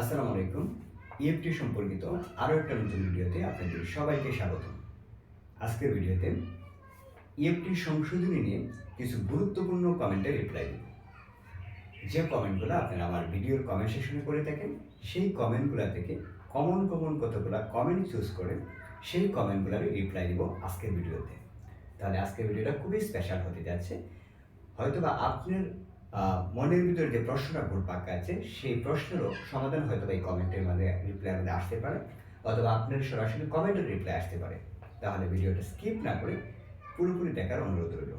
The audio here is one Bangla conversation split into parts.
আসসালামু আলাইকুম। ইএফটি সম্পর্কিত আরও একটা নতুন ভিডিওতে আপনাদের সবাইকে স্বাগত। আজকের ভিডিওতে ইএফটি সংশোধনী নিয়ে কিছু গুরুত্বপূর্ণ কমেন্টের রিপ্লাই দেব। যে কমেন্টগুলো আপনারা আমার ভিডিওর কমেন্ট সেকশনে করে থাকেন, সেই কমেন্টগুলো থেকে কমন কমন কতগুলো কমেন্ট চুজ করে সেই কমেন্টগুলো আমি রিপ্লাই দিব আজকের ভিডিওতে। তাহলে আজকের ভিডিওটা খুবই স্পেশাল হতে যাচ্ছে। হয়তোবা আপনার মনের ভিতরে যে প্রশ্নটা ঘুরপাক আছে সেই প্রশ্নেরও সমাধান হয়তো এই কমেন্টের মধ্যে রিপ্লাই মধ্যে আসতে পারে, অথবা আপনার সরাসরি কমেন্টের রিপ্লাই আসতে পারে। তাহলে ভিডিওটা স্কিপ না করে পুরোপুরি দেখার অনুরোধ রইল।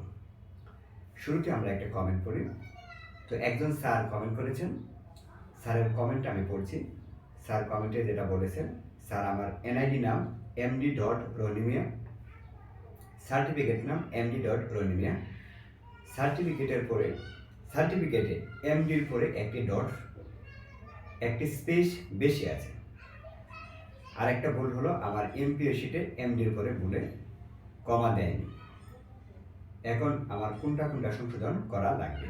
শুরুতে আমরা একটা কমেন্ট করি। তো একজন স্যার কমেন্ট করেছেন। স্যারের কমেন্ট আমি পড়ছি। স্যার কমেন্টে যেটা বলেছেন, স্যার, আমার এনআইডি নাম এমডি ডট রনিমিয়া সার্টিফিকেট নাম এমডি ডট রনিমিয়া সার্টিফিকেটের পরে সার্টিফিকেটে এমডির পরে একটি ডট, একটি স্পেস বেশি আছে। আর একটা ভুল হলো, আমার এমপিও শিটে এমডির পরে ভুলে কমা দেয়নি। এখন আমার কোনটা কোনটা সংশোধন করা লাগবে?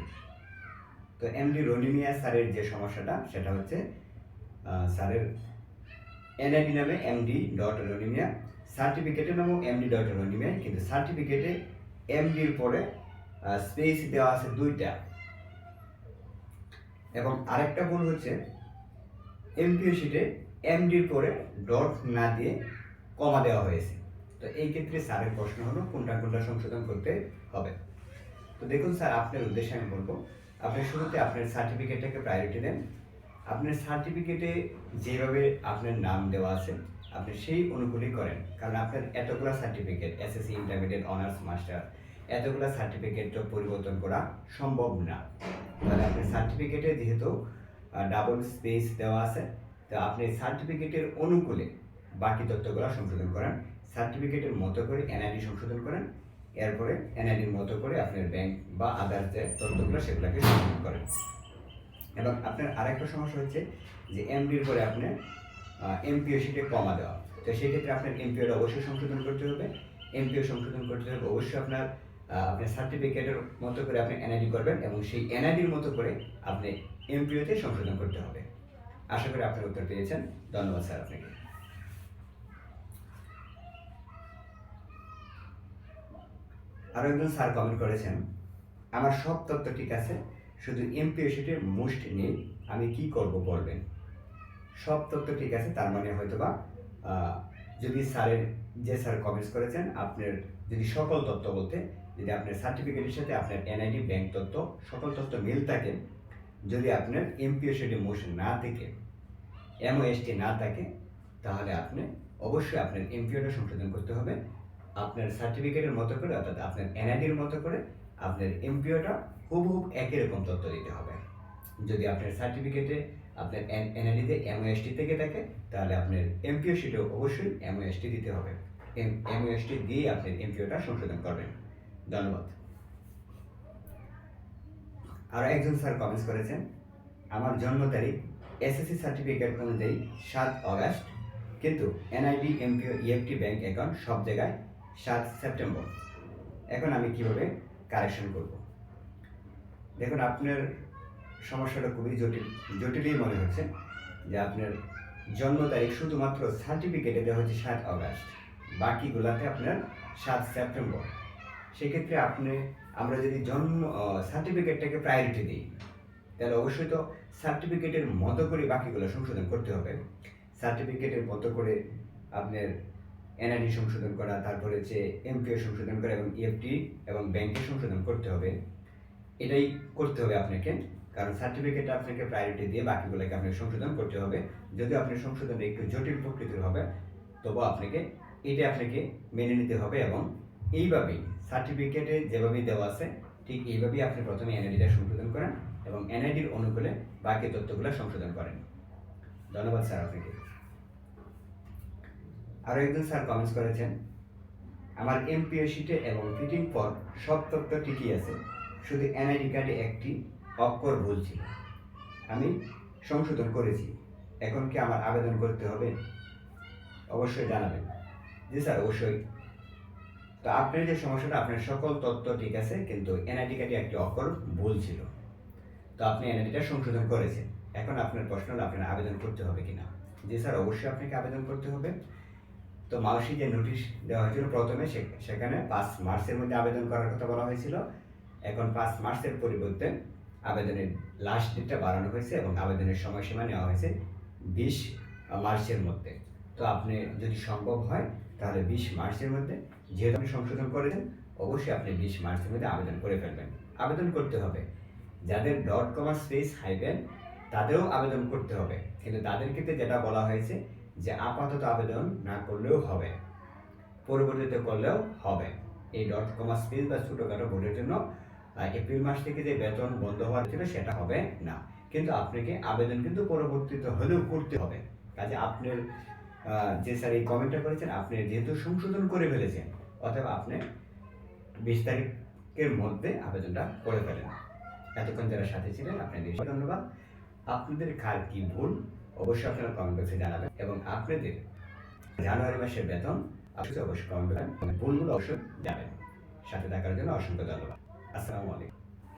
তো এমডি রনিমিয়া স্যারের যে সমস্যাটা, সেটা হচ্ছে স্যারের এনআইডি নামে এমডি ডট রনিমিয়া সার্টিফিকেটের নামও এমডি ডট রনিমিয়া, কিন্তু সার্টিফিকেটে এমডির পরে স্পেস দেওয়া আছে দুইটা। এবং আরেকটা ভুল হচ্ছে এমপিও শিটে এমডির পরে ডট না দিয়ে কমা দেওয়া হয়েছে। তো এই ক্ষেত্রে স্যারের প্রশ্ন হলো, কোনটা কোনটা সংশোধন করতে হবে। তো দেখুন স্যার, আপনার উদ্দেশ্যে আমি বলব, আপনি শুরুতে আপনার সার্টিফিকেটটাকে প্রায়োরিটি দেন। আপনার সার্টিফিকেটে যেভাবে আপনার নাম দেওয়া আছে, আপনি সেই অনুকূলই করেন। কারণ আপনার এতগুলো certificate SSC intermediate honours master এতগুলো সার্টিফিকেট তো পরিবর্তন করা সম্ভব না। তাহলে আপনার সার্টিফিকেটে যেহেতু ডাবল স্পেস দেওয়া আছে, তো আপনি সার্টিফিকেটের অনুকূলে বাকি তথ্যগুলো সংশোধন করেন। সার্টিফিকেটের মতো করে এনআইডি সংশোধন করেন। এরপরে এনআইডির মতো করে আপনার ব্যাংক বা আদার যে তথ্যগুলো সেগুলোকে সংশোধন করেন। এবং আপনার আরেকটা সমস্যা হচ্ছে যে এমডির পরে আপনার এমপিও শিটে কমা দেওয়া। তো সেক্ষেত্রে আপনার এমপিওটা অবশ্যই সংশোধন করতে হবে। এমপিও সংশোধন করতে হবে অবশ্যই আপনার আহ, আপনার সার্টিফিকেটের মতো করে আপনি এনআইডি করবেন এবং সেই এনআইডির মতো করে আপনি এমপিওতে সংশোধন করতে হবে। আশা করি আপনার উত্তর পেয়েছেন। ধন্যবাদ স্যার আপনাকে। আরও একজন স্যার কমেন্ট করেছেন আমার সব তথ্য ঠিক আছে শুধু এমপিও শিটে মুষ্ট নেই আমি কি করব বলবেন? সব তথ্য ঠিক আছে তার মানে হয়তোবা যদি স্যারের যে স্যার কমেন্টস করেছেন আপনার যদি সকল তথ্য বলতে যদি আপনার সার্টিফিকেটের সাথে আপনার এনআইডি ব্যাংক তথ্য সকল তথ্য মিল থাকে, যদি আপনার এমপিও শিটে মোশন না থেকে এমওএসটি না থাকে, তাহলে আপনি অবশ্যই আপনার এমপিওটা সংশোধন করতে হবে। আপনার সার্টিফিকেটের মতো করে, অর্থাৎ আপনার এনআইডির মতো করে, আপনার এমপিওটা হুবহুব একই রকম তথ্য দিতে হবে। যদি আপনার সার্টিফিকেটে আপনার এনআইডিতে এমওএসটি থেকে থাকে, তাহলে আপনার এমপিও শিটেও অবশ্যই এমওএসটি দিতে হবে। এমওএসটি দিয়ে আপনার এমপিওটা সংশোধন করবেন। ধন্যবাদ। আরও একজন স্যার কমেন্টস করেছেন, আমার জন্ম তারিখ এসএসসি সার্টিফিকেট অনুযায়ী সাত অগাস্ট, কিন্তু NID MPO EFT bank account সব জায়গায় সাত সেপ্টেম্বর এখন আমি কীভাবে কারেকশন করব? দেখুন, আপনার সমস্যাটা খুবই জটিল, জটিলই মনে হচ্ছে যে আপনার জন্ম তারিখ শুধুমাত্র সার্টিফিকেটে দেওয়া হচ্ছে সাত অগাস্ট, বাকিগুলাতে আপনার সাত সেপ্টেম্বর সেক্ষেত্রে আপনি, আমরা যদি জন্ম সার্টিফিকেটটাকে প্রায়োরিটি দিই, তাহলে অবশ্যই তো সার্টিফিকেটের মতো করে বাকিগুলো সংশোধন করতে হবে। সার্টিফিকেটের মতো করে আপনার এনআইডি সংশোধন করা, তারপরে হচ্ছে এমপিও সংশোধন করা এবং ইএফটি এবং ব্যাংকে সংশোধন করতে হবে। এটাই করতে হবে আপনাকে, কারণ সার্টিফিকেটটা আপনাকে প্রায়োরিটি দিয়ে বাকিগুলোকে আপনাকে সংশোধন করতে হবে। যদি আপনার সংশোধন একটু জটিল প্রকৃতির হবে তবু আপনাকে এটা আপনাকে মেনে নিতে হবে এবং এইভাবেই সার্টিফিকেটে যেভাবে দেওয়া আছে, ঠিক এইভাবেই আপনি প্রথমে এনআইডিটা সংশোধন করেন এবং এনআইডির অনুকূলে বাকি তথ্যগুলো সংশোধন করেন। ধন্যবাদ স্যার আপনাকে। আরও একজন স্যার কমেন্টস করেছেন, আমার এমপিও শিটে এবং ফিটিং পর সব তথ্য ঠিকই আছে, শুধু এনআইডি কার্ডে একটি অক্ষর ভুল ছিল। আমি সংশোধন করেছি, এখন কি আমার আবেদন করতে হবে? অবশ্যই জানাবেন। জি স্যার, অবশ্যই। তো আপনার যে সমস্যাটা, আপনার সকল তথ্য ঠিক আছে, কিন্তু এনআইডি কার্ডে একটি অক্ষর ভুল ছিল। তো আপনি এনআইডিটা সংশোধন করেছেন। এখন আপনার প্রশ্ন হলো, আপনার আবেদন করতে হবে কিনা? যে স্যার, অবশ্যই আপনাকে আবেদন করতে হবে। তো মাউসি যে নোটিশ দেওয়া হয়েছিল প্রথমে সেখানে পাঁচ মার্চের মধ্যে আবেদন করার কথা বলা হয়েছিল। এখন পাঁচ মার্চের পরিবর্তে আবেদনের লাস্ট ডেটটা বাড়ানো হয়েছে এবং আবেদনের সময়সীমা নেওয়া হয়েছে বিশ মার্চের মধ্যে। তো আপনি যদি সম্ভব হয়, তাহলে বিশ মার্চের মধ্যে যেহেতু আপনি সংশোধন করেছেন, অবশ্যই আপনি বিশ মার্চের মধ্যে আবেদন করে ফেলবেন। আবেদন করতে হবে। যাদের ডট কমা স্পেস হাইবেন তাদেরও আবেদন করতে হবে। কিন্তু তাদের ক্ষেত্রে যেটা বলা হয়েছে যে আপাতত আবেদন না করলেও হবে। পরবর্তীতে করলেও হবে। এই ডট কমা স্পেস বা ছোটোখাটো ভোটের জন্য এপ্রিল মাস থেকে যে বেতন বন্ধ হওয়ার ছিল সেটা হবে না। কিন্তু আপনাকে আবেদন কিন্তু পরবর্তীতে হলেও করতে হবে। কাজে আপনার যে স্যার এই কমেন্টটা করেছেন, আপনি যেহেতু সংশোধন করে ফেলেছেন, অথবা আপনি বিশ তারিখের মধ্যে আবেদনটা করে ফেলেন। এতক্ষণ যারা সাথে ছিলেন, আপনাদের ধন্যবাদ। আপনাদের কার কি ভুল, অবশ্যই আপনারা কমেন্ট বক্সে জানাবেন এবং আপনাদের জানুয়ারি মাসের বেতন অবশ্যই কমেন্ট করবেন ভুলগুলো অবশ্যই জানাবেন। সাথে থাকার জন্য অসংখ্য ধন্যবাদ। আসসালামু আলাইকুম।